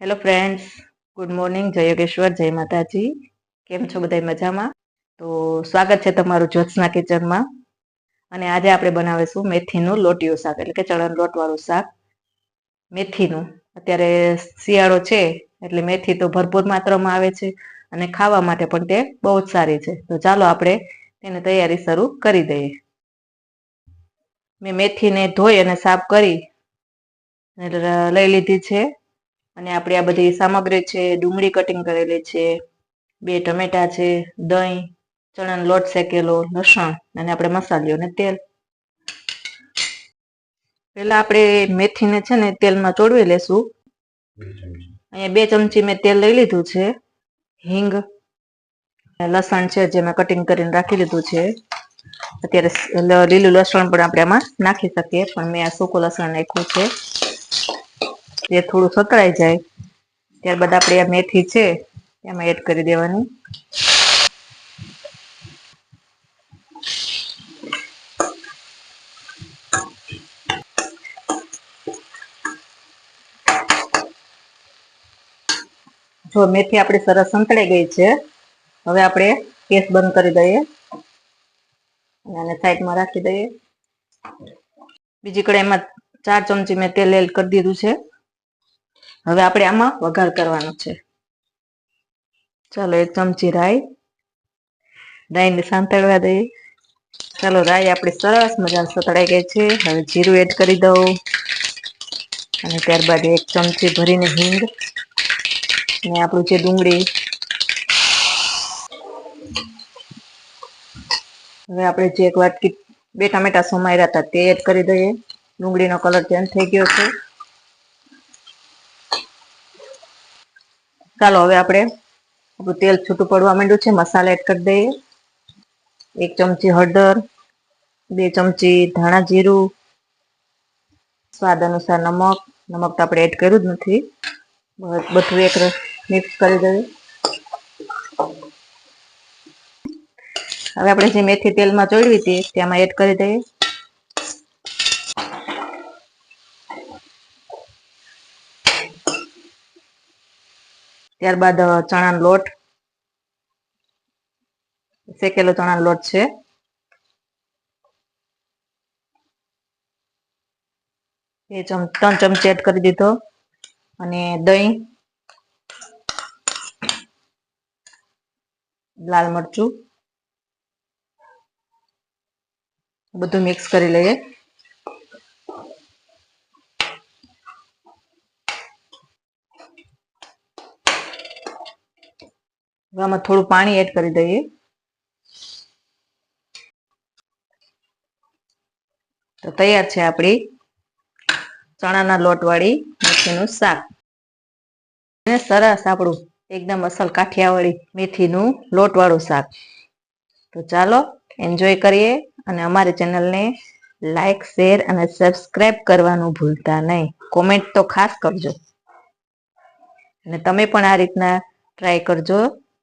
Hello friends good morning જય યોગેશ્વર, જય માતાજી. કેમ છો બધા મજામાં? તો સ્વાગત છે તમારું જ્યોત્સના કિચનમાં. અને આજે આપણે બનાવીશું મેથીનું લોટિયું શાક, એટલે કે ચણન લોટવાળું શાક. મેથીનું. અત્યારે શિયાળો છે, એટલે મેથી તો ભરપૂર માત્રામાં આવે છે અને ખાવા માટે પણ તે બહુ જ સારી છે. તો ચાલો આપણે તેની તૈયારી શરૂ કરી દઈએ. મેં મેથીને ધોઈ અને સાફ કરી લઈ લીધી છે. અને આપણે આ બધી સામગ્રી છે, ડુંગળી કટિંગ કરેલી છે, બે ટમેટા છે, દહીં, ચણાનો લોટ શેકેલો, લસણ અને આપણે મસાલીઓ અને તેલ. પેલા આપણે મેથીને છે ને તેલમાં ચોડવી લેશું. અહીંયા બે ચમચી મેં તેલ લઈ લીધું છે, હિંગ, લસણ છે જે મેં કટિંગ કરીને રાખી લીધું છે. અત્યારે લીલું લસણ પણ આપણે આમાં નાખી શકીએ, પણ મેં આ સૂકું લસણ નાખ્યું છે. તે થોડું સતળાઈ જાય. ત્યારબાદ આપણે આ મેથી છે, એમાં એડ કરી દેવાની. જો મેથી આપણી સરસ સંતળાઈ ગઈ છે, હવે આપણે ગેસ બંધ કરી દઈએ. અને સાઈડમાં રાખી દઈએ. બીજી કડાઈમાં ચાર ચમચી મેં તેલ એડ કરી દીધું છે. હવે આપણે આમાં વઘાર કરવાનો છે. ચાલો એક ચમચી રાઈ. રાઈને સાંતળવા દઈએ. ચાલો રાઈ આપણે સરસ મજાનું સતળાઈ ગઈ છે. હવે જીરું એડ કરી દઉં. અને ત્યારબાદ એક ચમચી ભરીને હિંગ. ને આપણું જે ડુંગળી. હવે આપણે જે એક વાટકી બે ટામેટા સમાયેલા હતા તે એડ કરી દઈએ. ડુંગળીનો કલર ચેન્જ થઈ ગયો છે. ચાલો, હવે આપણે આપણું તેલ છૂટું પડવા માંડ્યું છે. મસાલા એડ કરી દઈએ. એક ચમચી હળદર, બે ચમચી ધાણા જીરું, સ્વાદ અનુસાર નમક. નમક તો આપણે એડ કર્યું જ નથી. બધું એક મિક્સ કરી દઈએ. હવે આપણે જે મેથી તેલમાં ચોળવી હતી, તેમાં એડ કરી દઈએ. ત્યારબાદ ચણાનો લોટ. શેકેલો ચણાનો લોટ છે. એ ત્રણ ચમચી એડ કરી દીધો. અને દહીં. લાલ મરચું. બધું મિક્સ કરી લઈએ. આમાં થોડું પાણી એડ કરી દઈએ. તો તૈયાર છે આપણી ચણાના લોટવાળી મેથીનું શાક. અને સરસ આપણું એકદમ અસલ કાઠિયાવાળી મેથીનું લોટવાળું શાક. તો ચાલો એન્જોય કરીએ અને અમારી ચેનલને લાઈક શેર અને સબસ્ક્રાઈબ કરવાનું ભૂલતા નહીં. કોમેન્ટ તો ખાસ કરજો. અને તમે પણ આ રીતના ટ્રાય કરજો.